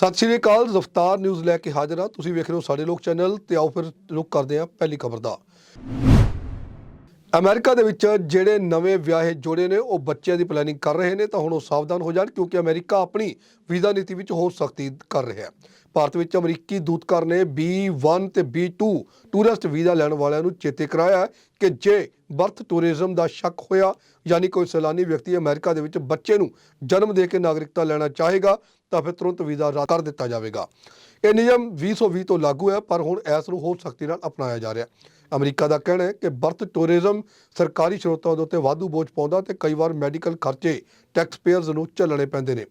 ਸਤਿ ਸ਼੍ਰੀ ਅਕਾਲ ਜ਼ਫ਼ਤਾਰ ਨਿਊਜ਼ ਲੈ ਕੇ ਹਾਜ਼ਰ ਆ ਤੁਸੀਂ ਵੇਖ ਰਹੇ ਹੋ ਸਾਡੇ ਲੋਕ ਚੈਨਲ ਤੇ ਆਓ ਫਿਰ ਰੁਕ ਕਰਦੇ ਹਾਂ ਪਹਿਲੀ ਖਬਰ ਦਾ। ਅਮਰੀਕਾ ਦੇ ਵਿੱਚ ਜਿਹੜੇ ਨਵੇਂ ਵਿਆਹੇ ਜੋੜੇ ਨੇ, ਉਹ ਬੱਚਿਆਂ ਦੀ ਪਲੈਨਿੰਗ ਕਰ ਰਹੇ ਨੇ, ਤਾਂ ਹੁਣ ਉਹ ਸਾਵਧਾਨ ਹੋ ਜਾਣ, ਕਿਉਂਕਿ ਅਮਰੀਕਾ ਆਪਣੀ ਵੀਜ਼ਾ ਨੀਤੀ ਵਿੱਚ ਹੋਰ ਸਖਤੀ ਕਰ ਰਿਹਾ ਹੈ। ਭਾਰਤ ਵਿੱਚ ਅਮਰੀਕੀ ਦੂਤਕਾਰ ਨੇ B1 ਤੇ B2 ਟੂਰਿਸਟ ਵੀਜ਼ਾ ਲੈਣ ਵਾਲਿਆਂ ਨੂੰ ਚੇਤੇ ਕਰਾਇਆ ਕਿ ਜੇ ਬਰਥ ਟੂਰਿਜ਼ਮ ਦਾ ਸ਼ੱਕ ਹੋਇਆ, ਯਾਨੀ ਕੋਈ ਸੈਲਾਨੀ ਵਿਅਕਤੀ ਅਮਰੀਕਾ ਦੇ ਵਿੱਚ ਬੱਚੇ ਨੂੰ ਜਨਮ ਦੇ ਕੇ ਨਾਗਰਿਕਤਾ ਲੈਣਾ ਚਾਹੇਗਾ, ਤਾਂ ਫਿਰ ਤੁਰੰਤ ਵੀਜ਼ਾ ਰੱਦ ਕਰ ਦਿੱਤਾ ਜਾਵੇਗਾ। ਇਹ ਨਿਯਮ 2020 ਤੋਂ ਲਾਗੂ ਹੈ, ਪਰ ਹੁਣ ਇਸ ਨੂੰ ਹੋਰ ਸਖਤੀ ਨਾਲ ਅਪਣਾਇਆ ਜਾ ਰਿਹਾ ਹੈ। ਅਮਰੀਕਾ ਦਾ ਕਹਿਣਾ ਹੈ ਕਿ ਬਰਥ ਟੂਰਿਜ਼ਮ ਸਰਕਾਰੀ ਸਰੋਤਾਂ ਦੇ ਉੱਤੇ ਵਾਧੂ ਬੋਝ ਪਾਉਂਦਾ ਤੇ ਕਈ ਵਾਰ ਮੈਡੀਕਲ ਖਰਚੇ ਟੈਕਸ ਪੇਅਰਸ ਨੂੰ ਝੱਲਣੇ ਪੈਂਦੇ ਨੇ।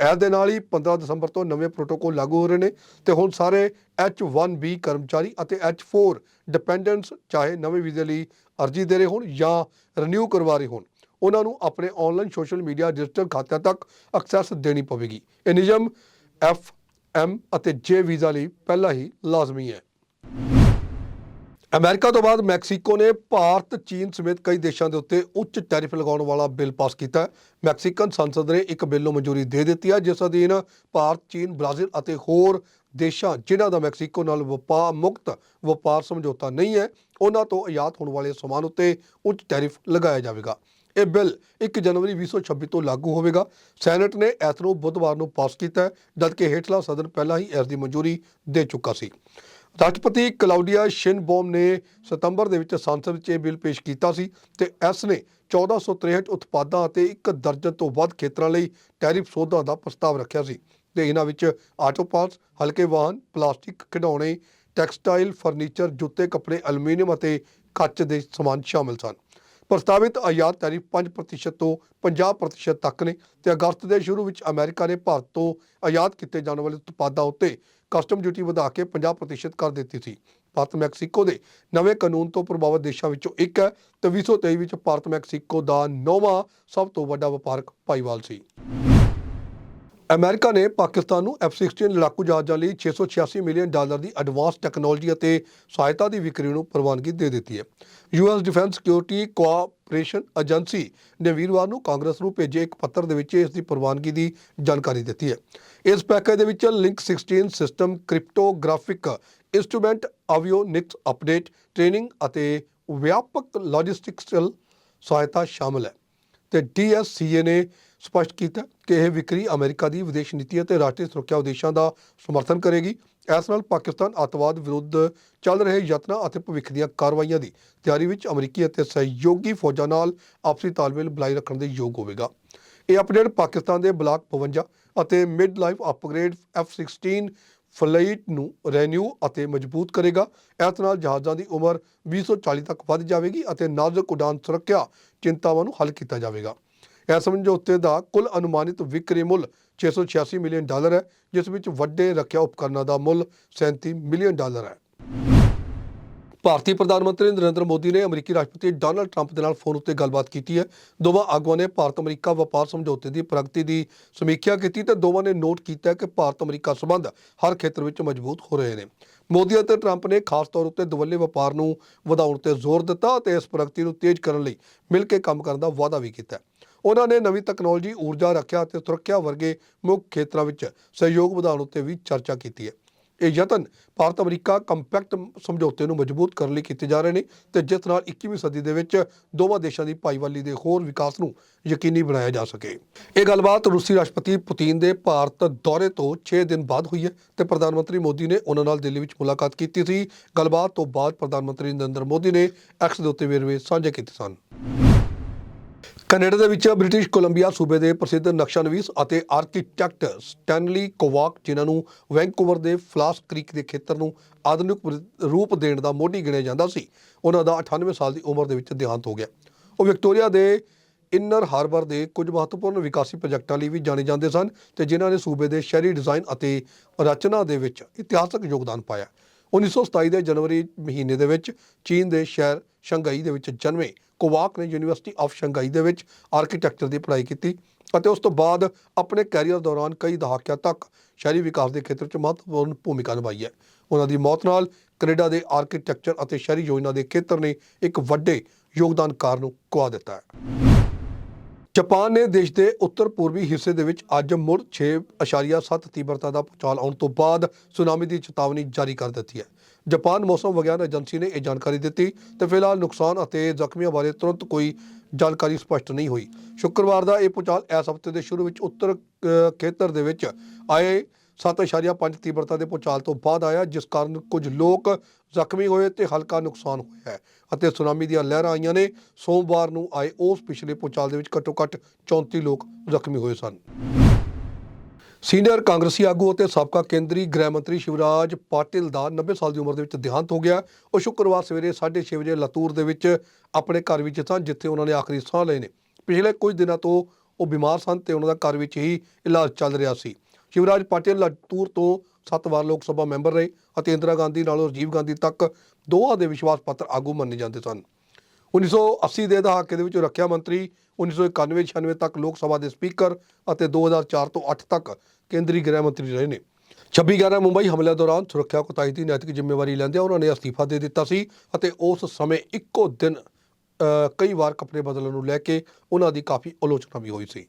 ਇਸ ਦੇ ਨਾਲ ਹੀ 15 ਦਸੰਬਰ ਤੋਂ ਨਵੇਂ ਪ੍ਰੋਟੋਕੋਲ ਲਾਗੂ ਹੋ ਰਹੇ ਨੇ ਤੇ ਹੁਣ ਸਾਰੇ H1B ਕਰਮਚਾਰੀ ਅਤੇ H4 ਡਿਪੈਂਡੈਂਟਸ ਚਾਹੇ ਨਵੇਂ ਵੀਜ਼ੇ ਲਈ ਅਰਜ਼ੀ ਦੇ ਰਹੇ ਹੋਣ ਜਾਂ ਰੀਨਿਊ ਕਰਵਾ ਰਹੇ ਹੋਣ, ਉਹਨਾਂ ਨੂੰ ਆਪਣੇ ਆਨਲਾਈਨ ਸੋਸ਼ਲ ਮੀਡੀਆ ਰਜਿਸਟਰ ਖਾਤਿਆਂ ਤੱਕ ਐਕਸੈਸ ਦੇਣੀ ਪਵੇਗੀ। ਇਹ ਨਿਯਮ F, M ਅਤੇ ਜੇ ਵੀਜ਼ਾ ਲਈ ਪਹਿਲਾਂ ਹੀ ਲਾਜ਼ਮੀ ਹੈ। ਅਮਰੀਕਾ ਤੋਂ ਬਾਅਦ ਮੈਕਸੀਕੋ ਨੇ ਭਾਰਤ, ਚੀਨ ਸਮੇਤ ਕਈ ਦੇਸ਼ਾਂ ਦੇ ਉੱਤੇ ਉੱਚ ਟੈਰਿਫ ਲਗਾਉਣ ਵਾਲਾ ਬਿੱਲ ਪਾਸ ਕੀਤਾ ਮੈਕਸੀਕਨ ਸੰਸਦ ਨੇ ਇੱਕ ਬਿੱਲ ਨੂੰ ਮਨਜ਼ੂਰੀ ਦੇ ਦਿੱਤੀ ਹੈ, ਜਿਸ ਅਧੀਨ ਭਾਰਤ, ਚੀਨ, ਬ੍ਰਾਜ਼ੀਲ ਅਤੇ ਹੋਰ ਦੇਸ਼ਾਂ, ਜਿਨ੍ਹਾਂ ਦਾ ਮੈਕਸੀਕੋ ਨਾਲ ਵਪਾਰ ਮੁਕਤ ਵਪਾਰ ਸਮਝੌਤਾ ਨਹੀਂ ਹੈ, ਉਹਨਾਂ ਤੋਂ ਆਯਾਤ ਹੋਣ ਵਾਲੇ ਸਮਾਨ ਉੱਤੇ ਉੱਚ ਟੈਰਿਫ ਲਗਾਇਆ ਜਾਵੇਗਾ। ਇਹ ਬਿੱਲ 1 ਜਨਵਰੀ 2026 ਤੋਂ ਲਾਗੂ ਹੋਵੇਗਾ। ਸੈਨੇਟ ਨੇ ਇਸ ਨੂੰ ਬੁੱਧਵਾਰ ਨੂੰ ਪਾਸ ਕੀਤਾ ਜਦਕਿ ਹੇਠਲਾ ਸਦਨ ਪਹਿਲਾਂ ਹੀ ਇਸ ਦੀ ਮਨਜ਼ੂਰੀ ਦੇ ਚੁੱਕਾ ਸੀ। ਰਾਸ਼ਟਰਪਤੀ ਕਲਾਉਡੀਆ ਸ਼ਿਨਬੋਮ ਨੇ ਸਤੰਬਰ ਦੇ ਵਿੱਚ ਸੰਸਦ ਵਿੱਚ ਇਹ ਬਿੱਲ ਪੇਸ਼ ਕੀਤਾ ਸੀ ਤੇ ਇਸ ਨੇ 1463 ਉਤਪਾਦਾਂ ਅਤੇ ਇੱਕ ਦਰਜਨ ਤੋਂ ਵੱਧ ਖੇਤਰਾਂ ਲਈ ਟੈਰਿਫ ਸੋਧਾਂ ਦਾ ਪ੍ਰਸਤਾਵ ਰੱਖਿਆ ਸੀ ਤੇ ਇਹਨਾਂ ਵਿੱਚ ਆਟੋ ਪਾਰਟਸ, ਹਲਕੇ ਵਾਹਨ, ਪਲਾਸਟਿਕ ਖਿਡੌਣੇ, ਟੈਕਸਟਾਈਲ, ਫਰਨੀਚਰ, ਜੁੱਤੇ, ਕੱਪੜੇ, ਐਲੂਮੀਨੀਅਮ ਅਤੇ ਕੱਚ ਦੇ ਸਮਾਨ ਸ਼ਾਮਲ ਸਨ। ਪ੍ਰਸਤਾਵਿਤ ਆਯਾਤ ਟੈਰਿਫ 5% ਤੋਂ 50% ਤੱਕ ਨੇ ਤੇ ਅਗਸਤ ਦੇ ਸ਼ੁਰੂ ਵਿੱਚ ਅਮਰੀਕਾ ਨੇ ਭਾਰਤ ਤੋਂ ਆਯਾਤ ਕੀਤੇ ਜਾਣ ਵਾਲੇ ਉਤਪਾਦਾਂ ਉੱਤੇ ਕਸਟਮ ਡਿਊਟੀ ਵਧਾ ਕੇ 50% ਕਰ ਦਿੱਤੀ ਸੀ। ਭਾਰਤ ਮੈਕਸੀਕੋ ਦੇ ਨਵੇਂ ਕਾਨੂੰਨ ਤੋਂ ਪ੍ਰਭਾਵਿਤ ਦੇਸ਼ਾਂ ਵਿੱਚੋਂ ਇੱਕ ਹੈ ਤੇ 2023 ਵਿੱਚ ਭਾਰਤ ਮੈਕਸੀਕੋ ਦਾ ਨੌਵਾਂ ਸਭ ਤੋਂ ਵੱਡਾ ਵਪਾਰਕ ਭਾਈਵਾਲ ਸੀ। ਅਮਰੀਕਾ ਨੇ ਪਾਕਿਸਤਾਨ ਨੂੰ F-16 ਲੜਾਕੂ ਜਹਾਜ਼ਾਂ ਲਈ 686 ਮਿਲੀਅਨ ਡਾਲਰ ਦੀ ਐਡਵਾਂਸ ਟੈਕਨੋਲੋਜੀ ਅਤੇ ਸਹਾਇਤਾ ਦੀ ਵਿਕਰੀ ਨੂੰ ਪ੍ਰਵਾਨਗੀ ਦੇ ਦਿੱਤੀ ਹੈ। US defence security cooperation agency ਨੇ ਵੀਰਵਾਰ ਨੂੰ ਕਾਂਗਰਸ ਨੂੰ ਭੇਜੇ ਇੱਕ ਪੱਤਰ ਦੇ ਵਿੱਚ ਇਸ ਦੀ ਪ੍ਰਵਾਨਗੀ ਦੀ ਜਾਣਕਾਰੀ ਦਿੱਤੀ ਹੈ। ਇਸ ਪੈਕੇਜ ਦੇ ਵਿੱਚ link 16 system cryptographic instrument avionics update training ਅਤੇ ਵਿਆਪਕ ਲੌਜਿਸਟਿਕਸਲ ਸਹਾਇਤਾ ਸ਼ਾਮਲ ਹੈ। ਤੇ ਡੀਐਸਸੀਏ ਨੇ ਸਪਸ਼ਟ ਕੀਤਾ ਕਿ ਇਹ ਵਿਕਰੀ ਅਮਰੀਕਾ ਦੀ ਵਿਦੇਸ਼ ਨੀਤੀ ਅਤੇ ਰਾਸ਼ਟਰੀ ਸੁਰੱਖਿਆ ਉਦੇਸ਼ਾਂ ਦਾ ਸਮਰਥਨ ਕਰੇਗੀ। ਇਸ ਨਾਲ ਪਾਕਿਸਤਾਨ ਅੱਤਵਾਦ ਵਿਰੁੱਧ ਚੱਲ ਰਹੇ ਯਤਨਾਂ ਅਤੇ ਭਵਿੱਖ ਦੀਆਂ ਕਾਰਵਾਈਆਂ ਦੀ ਤਿਆਰੀ ਵਿੱਚ ਅਮਰੀਕੀ ਅਤੇ ਸਹਿਯੋਗੀ ਫੌਜਾਂ ਨਾਲ ਆਪਸੀ ਤਾਲਮੇਲ ਬਣਾਈ ਰੱਖਣ ਦੇ ਯੋਗ ਹੋਵੇਗਾ। ਇਹ ਅਪਡੇਟ ਪਾਕਿਸਤਾਨ ਦੇ ਬਲਾਕ 52 ਅਤੇ mid life upgrade F16 flight ਨੂੰ ਰੈਨਿਊ ਅਤੇ ਮਜ਼ਬੂਤ ਕਰੇਗਾ। ਇਸ ਨਾਲ ਜਹਾਜ਼ਾਂ ਦੀ ਉਮਰ 2040 ਤੱਕ ਵੱਧ ਜਾਵੇਗੀ ਅਤੇ ਨਾਜ਼ੁਕ ਉਡਾਨ ਸੁਰੱਖਿਆ ਚਿੰਤਾਵਾਂ ਨੂੰ ਹੱਲ ਕੀਤਾ ਜਾਵੇਗਾ। ਇਸ ਸਮਝੌਤੇ ਦਾ ਕੁੱਲ ਅਨੁਮਾਨਿਤ ਵਿਕਰੀ ਮੁੱਲ 686 ਮਿਲੀਅਨ ਡਾਲਰ ਹੈ, ਜਿਸ ਵਿੱਚ ਵੱਡੇ ਰੱਖਿਆ ਉਪਕਰਨਾਂ ਦਾ ਮੁੱਲ 37 ਮਿਲੀਅਨ ਡਾਲਰ ਹੈ। ਭਾਰਤੀ ਪ੍ਰਧਾਨ ਮੰਤਰੀ ਨਰਿੰਦਰ ਮੋਦੀ ਨੇ ਅਮਰੀਕੀ ਰਾਸ਼ਟਰਪਤੀ ਡੋਨਲਡ ਟਰੰਪ ਦੇ ਨਾਲ ਫੋਨ ਉੱਤੇ ਗੱਲਬਾਤ ਕੀਤੀ ਹੈ। ਦੋਵਾਂ ਆਗੂਆਂ ਨੇ ਭਾਰਤ ਅਮਰੀਕਾ ਵਪਾਰ ਸਮਝੌਤੇ ਦੀ ਪ੍ਰਗਤੀ ਦੀ ਸਮੀਖਿਆ ਕੀਤੀ ਤੇ ਦੋਵਾਂ ਨੇ ਨੋਟ ਕੀਤਾ ਕਿ ਭਾਰਤ ਅਮਰੀਕਾ ਸੰਬੰਧ ਹਰ ਖੇਤਰ ਵਿੱਚ ਮਜ਼ਬੂਤ ਹੋ ਰਹੇ ਨੇ। ਮੋਦੀ ਅਤੇ ਟਰੰਪ ਨੇ ਖਾਸ ਤੌਰ ਉੱਤੇ ਦੁਵੱਲੇ ਵਪਾਰ ਨੂੰ ਵਧਾਉਣ ਤੇ ਜ਼ੋਰ ਦਿੱਤਾ ਅਤੇ ਇਸ ਪ੍ਰਗਤੀ ਨੂੰ ਤੇਜ਼ ਕਰਨ ਲਈ ਮਿਲ ਕੇ ਕੰਮ ਕਰਨ ਦਾ ਵਾਅਦਾ ਵੀ ਕੀਤਾ ਉਹਨਾਂ ਨੇ ਨਵੀਂ ਤਕਨਾਲੋਜੀ, ਊਰਜਾ ਰੱਖਿਆ ਅਤੇ ਸੁਰੱਖਿਆ ਵਰਗੇ ਮੁੱਖ ਖੇਤਰਾਂ ਵਿੱਚ ਸਹਿਯੋਗ ਵਧਾਉਣ ਉੱਤੇ ਵੀ ਚਰਚਾ ਕੀਤੀ ਹੈ। ਇਹ ਯਤਨ ਭਾਰਤ ਅਮਰੀਕਾ ਕੰਪੈਕਟ ਸਮਝੌਤੇ ਨੂੰ ਮਜ਼ਬੂਤ ਕਰਨ ਲਈ ਕੀਤੇ ਜਾ ਰਹੇ ਨੇ ਤੇ ਜਿਸ ਨਾਲ 21ਵੀਂ ਸਦੀ ਦੇ ਵਿੱਚ ਦੋਵਾਂ ਦੇਸ਼ਾਂ ਦੀ ਭਾਈਵਾਲੀ ਦੇ ਹੋਰ ਵਿਕਾਸ ਨੂੰ ਯਕੀਨੀ ਬਣਾਇਆ ਜਾ ਸਕੇ। ਇਹ ਗੱਲਬਾਤ ਰੂਸੀ ਰਾਸ਼ਟਰਪਤੀ ਪੁਤਿਨ ਦੇ ਭਾਰਤ ਦੌਰੇ ਤੋਂ 6 ਦਿਨ ਬਾਅਦ ਹੋਈ ਹੈ ਤੇ ਪ੍ਰਧਾਨ ਮੰਤਰੀ ਮੋਦੀ ਨੇ ਉਹਨਾਂ ਨਾਲ ਦਿੱਲੀ ਵਿੱਚ ਮੁਲਾਕਾਤ ਕੀਤੀ ਸੀ। ਗੱਲਬਾਤ ਤੋਂ ਬਾਅਦ ਪ੍ਰਧਾਨ ਮੰਤਰੀ ਨਰਿੰਦਰ ਮੋਦੀ ਨੇ ਐਕਸ ਦੇ ਉੱਤੇ ਵੇਰਵੇ ਸਾਂਝੇ ਕੀਤੇ ਸਨ। ਕੈਨੇਡਾ ਦੇ ਵਿੱਚ ਬ੍ਰਿਟਿਸ਼ ਕੋਲੰਬੀਆ ਸੂਬੇ ਦੇ ਪ੍ਰਸਿੱਧ ਨਕਸ਼ਾਨਵੀਸ ਅਤੇ ਆਰਕੀਟੈਕਟ ਸਟੈਨਲੀ ਕੋਵਾਕ, ਜਿਨ੍ਹਾਂ ਨੂੰ ਵੈਂਕੂਵਰ ਦੇ ਫਲਾਸ ਕ੍ਰੀਕ ਦੇ ਖੇਤਰ ਨੂੰ ਆਧੁਨਿਕ ਰੂਪ ਦੇਣ ਦਾ ਮੋਢੀ ਗਿਣਿਆ ਜਾਂਦਾ ਸੀ, ਉਹਨਾਂ ਦਾ 98 ਸਾਲ ਦੀ ਉਮਰ ਦੇ ਵਿੱਚ ਦੇਹਾਂਤ ਹੋ ਗਿਆ। ਉਹ ਵਿਕਟੋਰੀਆ ਦੇ ਇਨਰ ਹਾਰਬਰ ਦੇ ਕੁਝ ਮਹੱਤਵਪੂਰਨ ਵਿਕਾਸੀ ਪ੍ਰੋਜੈਕਟਾਂ ਲਈ ਵੀ ਜਾਣੇ ਜਾਂਦੇ ਸਨ ਤੇ ਜਿਨ੍ਹਾਂ ਨੇ ਸੂਬੇ ਦੇ ਸ਼ਹਿਰੀ ਡਿਜ਼ਾਈਨ ਅਤੇ ਰਚਨਾ ਦੇ ਵਿੱਚ ਇਤਿਹਾਸਕ ਯੋਗਦਾਨ ਪਾਇਆ। 1927 ਦੇ ਜਨਵਰੀ ਮਹੀਨੇ ਦੇ ਵਿੱਚ ਚੀਨ ਦੇ ਸ਼ਹਿਰ ਸ਼ੰਘਾਈ ਦੇ ਵਿੱਚ ਜਨਮੇ ਕੋਵਾਕ ਨੇ ਯੂਨੀਵਰਸਿਟੀ ਆਫ ਸ਼ੰਘਾਈ ਦੇ ਵਿੱਚ ਆਰਕੀਟੈਕਚਰ ਦੀ ਪੜ੍ਹਾਈ ਕੀਤੀ ਅਤੇ ਉਸ ਤੋਂ ਬਾਅਦ ਆਪਣੇ ਕੈਰੀਅਰ ਦੌਰਾਨ ਕਈ ਦਹਾਕਿਆਂ ਤੱਕ ਸ਼ਹਿਰੀ ਵਿਕਾਸ ਦੇ ਖੇਤਰ 'ਚ ਮਹੱਤਵਪੂਰਨ ਭੂਮਿਕਾ ਨਿਭਾਈ ਹੈ। ਉਹਨਾਂ ਦੀ ਮੌਤ ਨਾਲ ਕੈਨੇਡਾ ਦੇ ਆਰਕੀਟੈਕਚਰ ਅਤੇ ਸ਼ਹਿਰੀ ਯੋਜਨਾ ਦੇ ਖੇਤਰ ਨੇ ਇੱਕ ਵੱਡੇ ਯੋਗਦਾਨਕਾਰ ਨੂੰ ਗਵਾ ਦਿੱਤਾ ਹੈ। ਜਾਪਾਨ ਨੇ ਦੇਸ਼ ਦੇ ਉੱਤਰ ਪੂਰਬੀ ਹਿੱਸੇ ਦੇ ਵਿੱਚ ਅੱਜ ਮੁੜ 6.7 ਤੀਬਰਤਾ ਦਾ ਭੂਚਾਲ ਆਉਣ ਤੋਂ ਬਾਅਦ ਸੁਨਾਮੀ ਦੀ ਚੇਤਾਵਨੀ ਜਾਰੀ ਕਰ ਦਿੱਤੀ ਹੈ। ਜਾਪਾਨ ਮੌਸਮ ਵਿਗਿਆਨ ਏਜੰਸੀ ਨੇ ਇਹ ਜਾਣਕਾਰੀ ਦਿੱਤੀ ਤੇ ਫਿਲਹਾਲ ਨੁਕਸਾਨ ਅਤੇ ਜ਼ਖਮੀਆਂ ਬਾਰੇ ਤੁਰੰਤ ਕੋਈ ਜਾਣਕਾਰੀ ਸਪਸ਼ਟ ਨਹੀਂ ਹੋਈ। ਸ਼ੁੱਕਰਵਾਰ ਦਾ ਇਹ ਭੂਚਾਲ ਇਸ ਹਫ਼ਤੇ ਦੇ ਸ਼ੁਰੂ ਵਿੱਚ ਉੱਤਰ ਖੇਤਰ ਦੇ ਵਿੱਚ ਆਏ 7.5 ਤੀਬਰਤਾ ਦੇ ਭੂਚਾਲ ਤੋਂ ਬਾਅਦ ਆਇਆ, ਜਿਸ ਕਾਰਨ ਕੁਝ ਲੋਕ ਜ਼ਖਮੀ ਹੋਏ ਤੇ ਹਲਕਾ ਨੁਕਸਾਨ ਹੋਇਆ ਹੈ ਅਤੇ ਸੁਨਾਮੀ ਦੀਆਂ ਲਹਿਰਾਂ ਆਈਆਂ ਨੇ। ਸੋਮਵਾਰ ਨੂੰ ਆਏ ਉਸ ਪਿਛਲੇ ਭੂਚਾਲ ਦੇ ਵਿੱਚ ਘੱਟੋ-ਘੱਟ 34 ਲੋਕ ਜ਼ਖਮੀ ਹੋਏ ਸਨ। ਸੀਨੀਅਰ ਕਾਂਗਰਸੀ ਆਗੂ ਅਤੇ ਸਾਬਕਾ ਕੇਂਦਰੀ ਗ੍ਰਹਿ ਮੰਤਰੀ ਸ਼ਿਵਰਾਜ ਪਾਟਿਲ ਦਾ 90 ਸਾਲ ਦੀ ਉਮਰ ਦੇ ਵਿੱਚ ਦੇਹਾਂਤ ਹੋ ਗਿਆ। ਉਹ ਸ਼ੁੱਕਰਵਾਰ ਸਵੇਰੇ 6:30 ਵਜੇ ਲਾਤੂਰ ਦੇ ਵਿੱਚ ਆਪਣੇ ਘਰ ਵਿੱਚ ਸਨ, ਜਿੱਥੇ ਉਹਨਾਂ ਨੇ ਆਖਰੀ ਸਾਹ ਲਏ ਨੇ। ਪਿਛਲੇ ਕੁਝ ਦਿਨਾਂ ਤੋਂ ਉਹ ਬਿਮਾਰ ਸਨ ਤੇ ਉਹਨਾਂ ਦਾ ਘਰ ਵਿੱਚ ਹੀ ਇਲਾਜ ਚੱਲ ਰਿਹਾ ਸੀ। ਸ਼ਿਵਰਾਜ ਪਾਟਿਲ ਲਾਤੂਰ ਤੋਂ ਸੱਤ ਵਾਰ ਲੋਕ ਸਭਾ ਮੈਂਬਰ ਰਹੇ ਅਤੇ ਇੰਦਰਾ ਗਾਂਧੀ ਨਾਲੋਂ ਰਾਜੀਵ ਗਾਂਧੀ ਤੱਕ ਦੋਹਾਂ ਦੇ ਵਿਸ਼ਵਾਸ ਪਾਤਰ ਆਗੂ ਮੰਨੇ ਜਾਂਦੇ ਸਨ। 1980 ਦੇ ਦਹਾਕੇ ਦੇ ਵਿੱਚ ਰੱਖਿਆ ਮੰਤਰੀ 1991-96 ਤੱਕ ਲੋਕ ਸਭਾ ਦੇ ਸਪੀਕਰ ਅਤੇ 2004 ਤੋਂ 8 ਤੱਕ ਕੇਂਦਰੀ ਗ੍ਰਹਿ ਮੰਤਰੀ ਰਹੇ ਨੇ। 26/11 ਮੁੰਬਈ ਹਮਲੇ ਦੌਰਾਨ ਸੁਰੱਖਿਆ ਕੋਤਾਈ ਦੀ ਨੈਤਿਕ ਜ਼ਿੰਮੇਵਾਰੀ ਲੈਂਦਿਆਂ ਉਹਨਾਂ ਨੇ ਅਸਤੀਫਾ ਦੇ ਦਿੱਤਾ ਸੀ ਅਤੇ ਉਸ ਸਮੇਂ ਇੱਕੋ ਦਿਨ ਕਈ ਵਾਰ ਕੱਪੜੇ ਬਦਲਣ ਨੂੰ ਲੈ ਕੇ ਉਹਨਾਂ ਦੀ ਕਾਫੀ ਆਲੋਚਨਾ ਵੀ ਹੋਈ ਸੀ।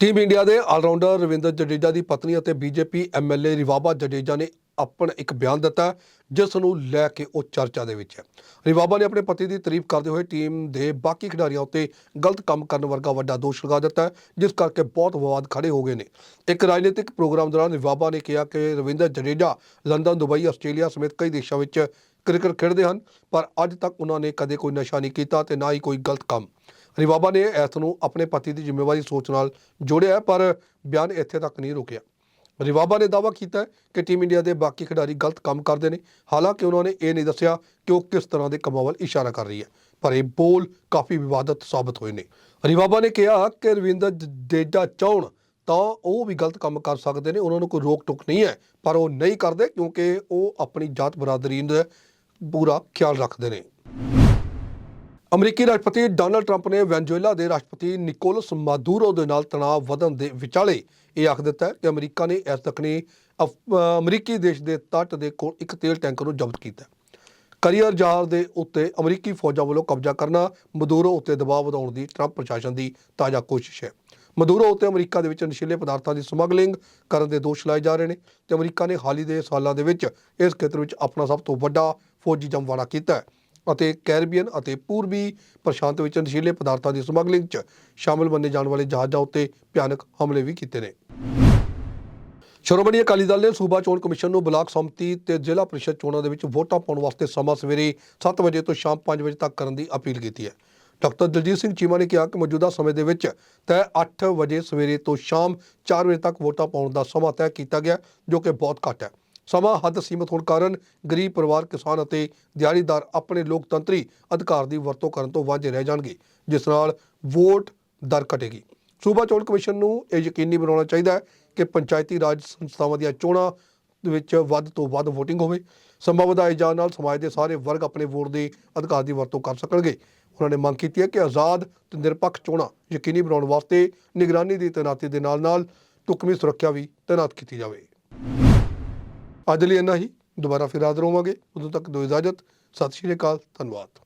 ਟੀਮ ਇੰਡੀਆ ਦੇ ਆਲਰਾਊਂਡਰ ਰਵਿੰਦਰ ਜਡੇਜਾ ਦੀ ਪਤਨੀ ਅਤੇ ਬੀਜੇਪੀ ਐਮਐਲਏ ਰਿਵਾਬਾ ਜਡੇਜਾ ਨੇ ਆਪਣਾ ਇੱਕ ਬਿਆਨ ਦਿੱਤਾ ਜਿਸ ਨੂੰ ਲੈ ਕੇ ਉਹ ਚਰਚਾ ਦੇ ਵਿੱਚ ਹੈ। ਰਿਵਾਬਾ ਨੇ ਆਪਣੇ ਪਤੀ ਦੀ ਤਾਰੀਫ ਕਰਦੇ ਹੋਏ ਟੀਮ ਦੇ ਬਾਕੀ ਖਿਡਾਰੀਆਂ ਉੱਤੇ ਗਲਤ ਕੰਮ ਕਰਨ ਵਰਗਾ ਵੱਡਾ ਦੋਸ਼ ਲਗਾ ਦਿੱਤਾ ਜਿਸ ਕਰਕੇ ਬਹੁਤ ਵਿਵਾਦ ਖੜੇ ਹੋ ਗਏ ਨੇ। ਇੱਕ ਰਾਜਨੀਤਿਕ ਪ੍ਰੋਗਰਾਮ ਦੌਰਾਨ ਰਿਵਾਬਾ ਨੇ ਕਿਹਾ ਕਿ Ravindra Jadeja London, Dubai, Australia ਸਮੇਤ ਕਈ ਦੇਸ਼ਾਂ ਵਿੱਚ ਕ੍ਰਿਕਟ ਖੇਡਦੇ ਹਨ, ਪਰ ਅੱਜ ਤੱਕ ਉਹਨਾਂ ਨੇ ਕਦੇ ਕੋਈ ਨਸ਼ਾ ਨਹੀਂ ਕੀਤਾ ਤੇ ਨਾ ਹੀ ਕੋਈ ਗਲਤ ਕੰਮ। ਰਿਵਾਬਾ ਨੇ ਇਸ ਨੂੰ ਆਪਣੇ ਪਤੀ ਦੀ ਜ਼ਿੰਮੇਵਾਰੀ ਸੋਚ ਨਾਲ ਜੋੜਿਆ ਪਰ ਬਿਆਨ ਇੱਥੇ ਤੱਕ ਨਹੀਂ ਰੁਕਿਆ। ਰਿਵਾਬਾ ਨੇ ਦਾਅਵਾ ਕੀਤਾ ਕਿ ਟੀਮ ਇੰਡੀਆ ਦੇ ਬਾਕੀ ਖਿਡਾਰੀ ਗਲਤ ਕੰਮ ਕਰਦੇ ਨੇ। ਹਾਲਾਂਕਿ ਉਹਨਾਂ ਨੇ ਇਹ ਨਹੀਂ ਦੱਸਿਆ ਕਿ ਉਹ ਕਿਸ ਤਰ੍ਹਾਂ ਦੇ ਕੰਮਾਂ ਵੱਲ ਇਸ਼ਾਰਾ ਕਰ ਰਹੀ ਹੈ, ਪਰ ਇਹ ਬੋਲ ਕਾਫੀ ਵਿਵਾਦਤ ਸਾਬਤ ਹੋਏ ਨੇ। ਰਿਵਾਬਾ ਨੇ ਕਿਹਾ ਕਿ ਰਵਿੰਦਰ ਜਡੇਜਾ ਚਾਹਣ ਤਾਂ ਉਹ ਵੀ ਗਲਤ ਕੰਮ ਕਰ ਸਕਦੇ ਨੇ, ਉਹਨਾਂ ਨੂੰ ਕੋਈ ਰੋਕ ਟੋਕ ਨਹੀਂ ਹੈ, ਪਰ ਉਹ ਨਹੀਂ ਕਰਦੇ ਕਿਉਂਕਿ ਉਹ ਆਪਣੀ ਜਾਤ ਬਰਾਦਰੀ ਦਾ ਪੂਰਾ ਖਿਆਲ ਰੱਖਦੇ ਨੇ। ਅਮਰੀਕੀ ਰਾਸ਼ਟਰਪਤੀ ਡੋਨਲਡ ਟਰੰਪ ਨੇ ਵੈਨਜ਼ੂਏਲਾ ਦੇ ਰਾਸ਼ਟਰਪਤੀ ਨਿਕੋਲਸ ਮਾਦੂਰੋ ਦੇ ਨਾਲ ਤਣਾਅ ਵਧਣ ਦੇ ਵਿਚਾਲੇ ਇਹ ਆਖ ਦਿੱਤਾ ਕਿ ਅਮਰੀਕਾ ਨੇ ਇਸ ਦੱਖਣੀ ਅਫ- ਅਮਰੀਕੀ ਦੇਸ਼ ਦੇ ਤੱਟ ਦੇ ਕੋਲ ਇੱਕ ਤੇਲ ਟੈਂਕਰ ਨੂੰ ਜ਼ਬਤ ਕੀਤਾ ਕਰੀਅਰ ਜਹਾਜ਼ ਦੇ ਉੱਤੇ ਅਮਰੀਕੀ ਫੌਜਾਂ ਵੱਲੋਂ ਕਬਜ਼ਾ ਕਰਨਾ ਮਦੂਰੋ ਉੱਤੇ ਦਬਾਅ ਵਧਾਉਣ ਦੀ ਟਰੰਪ ਪ੍ਰਸ਼ਾਸਨ ਦੀ ਤਾਜ਼ਾ ਕੋਸ਼ਿਸ਼ ਹੈ। ਮਦੂਰੋ ਉੱਤੇ ਅਮਰੀਕਾ ਦੇ ਵਿੱਚ ਨਸ਼ੀਲੇ ਪਦਾਰਥਾਂ ਦੀ ਸਮਗਲਿੰਗ ਕਰਨ ਦੇ ਦੋਸ਼ ਲਾਏ ਜਾ ਰਹੇ ਨੇ ਤੇ ਅਮਰੀਕਾ ਨੇ ਹਾਲ ਹੀ ਦੇ ਸਾਲਾਂ ਦੇ ਵਿੱਚ ਇਸ ਖੇਤਰ ਵਿੱਚ ਆਪਣਾ ਸਭ ਤੋਂ ਵੱਡਾ ਫੌਜੀ ਜਮਵਾੜਾ ਕੀਤਾ ਹੈ। ਅਤੇ ਕੈਰੀਬੀਅਨ ਅਤੇ ਪੂਰਬੀ ਪ੍ਰਸ਼ਾਂਤ ਵਿੱਚ ਨਸ਼ੀਲੇ ਪਦਾਰਥਾਂ ਦੀ ਸਮਗਲਿੰਗ 'ਚ ਸ਼ਾਮਲ ਮੰਨੇ ਜਾਣ ਵਾਲੇ ਜਹਾਜ਼ਾਂ ਉੱਤੇ ਭਿਆਨਕ ਹਮਲੇ ਵੀ ਕੀਤੇ ਨੇ। ਸ਼੍ਰੋਮਣੀ ਅਕਾਲੀ ਦਲ ਨੇ ਸੂਬਾ ਚੋਣ ਕਮਿਸ਼ਨ ਨੂੰ ਬਲਾਕ ਸੰਮਤੀ ਤੇ ਜ਼ਿਲ੍ਹਾ ਪ੍ਰੀਸ਼ਦ ਚੋਣਾਂ ਦੇ ਵਿੱਚ ਵੋਟਾਂ ਪਾਉਣ ਵਾਸਤੇ ਸਮਾਂ ਸਵੇਰੇ 7 ਵਜੇ ਤੋਂ ਸ਼ਾਮ 5 ਵਜੇ ਤੱਕ ਕਰਨ ਦੀ ਅਪੀਲ ਕੀਤੀ ਹੈ। ਡਾਕਟਰ ਦਲਜੀਤ ਸਿੰਘ ਚੀਮਾ ਨੇ ਕਿਹਾ ਕਿ ਮੌਜੂਦਾ ਸਮੇਂ ਦੇ ਵਿੱਚ ਤੈ 8 ਵਜੇ ਸਵੇਰੇ ਤੋਂ ਸ਼ਾਮ 4 ਵਜੇ ਤੱਕ ਵੋਟਾਂ ਪਾਉਣ ਦਾ ਸਮਾਂ ਤੈਅ ਕੀਤਾ ਗਿਆ, ਜੋ ਕਿ ਬਹੁਤ ਘੱਟ ਹੈ। ਸਮਾਂ ਹੱਦ ਸੀਮਤ ਹੋਣ ਕਾਰਨ ਗਰੀਬ ਪਰਿਵਾਰ, ਕਿਸਾਨ ਅਤੇ ਦਿਹਾੜੀਦਾਰ ਆਪਣੇ ਲੋਕਤੰਤਰੀ ਅਧਿਕਾਰ ਦੀ ਵਰਤੋਂ ਕਰਨ ਤੋਂ ਵਾਂਝੇ ਰਹਿ ਜਾਣਗੇ, ਜਿਸ ਨਾਲ ਵੋਟ ਦਰ ਘਟੇਗੀ। ਸੂਬਾ ਚੋਣ ਕਮਿਸ਼ਨ ਨੂੰ ਇਹ ਯਕੀਨੀ ਬਣਾਉਣਾ ਚਾਹੀਦਾ ਹੈ ਕਿ ਪੰਚਾਇਤੀ ਰਾਜ ਸੰਸਥਾਵਾਂ ਦੀਆਂ ਚੋਣਾਂ ਵਿੱਚ ਵੱਧ ਤੋਂ ਵੱਧ VOTING ਹੋਵੇ। ਸੰਭਵ ਵਧਾਏ ਜਾਣ ਨਾਲ ਸਮਾਜ ਦੇ ਸਾਰੇ ਵਰਗ ਆਪਣੇ ਵੋਟ ਦੇ ਅਧਿਕਾਰ ਦੀ ਵਰਤੋਂ ਕਰ ਸਕਣਗੇ। ਉਹਨਾਂ ਨੇ ਮੰਗ ਕੀਤੀ ਹੈ ਕਿ ਆਜ਼ਾਦ ਤੇ ਨਿਰਪੱਖ ਚੋਣਾਂ ਯਕੀਨੀ ਬਣਾਉਣ ਵਾਸਤੇ ਨਿਗਰਾਨੀ ਦੀ ਤੈਨਾਤੀ ਦੇ ਨਾਲ-ਨਾਲ ਢੁਕਵੀਂ ਸੁਰੱਖਿਆ ਵੀ ਤੈਨਾਤ ਕੀਤੀ ਜਾਵੇ। ਅੱਜ ਲਈ ਇੰਨਾ ਹੀ। ਦੁਬਾਰਾ ਫਿਰ ਹਾਜ਼ਰ ਹੋਵਾਂਗੇ। ਉਦੋਂ ਤੱਕ ਦੋ ਇਜਾਜ਼ਤ। ਸਤਿ ਸ਼੍ਰੀ ਅਕਾਲ। ਧੰਨਵਾਦ।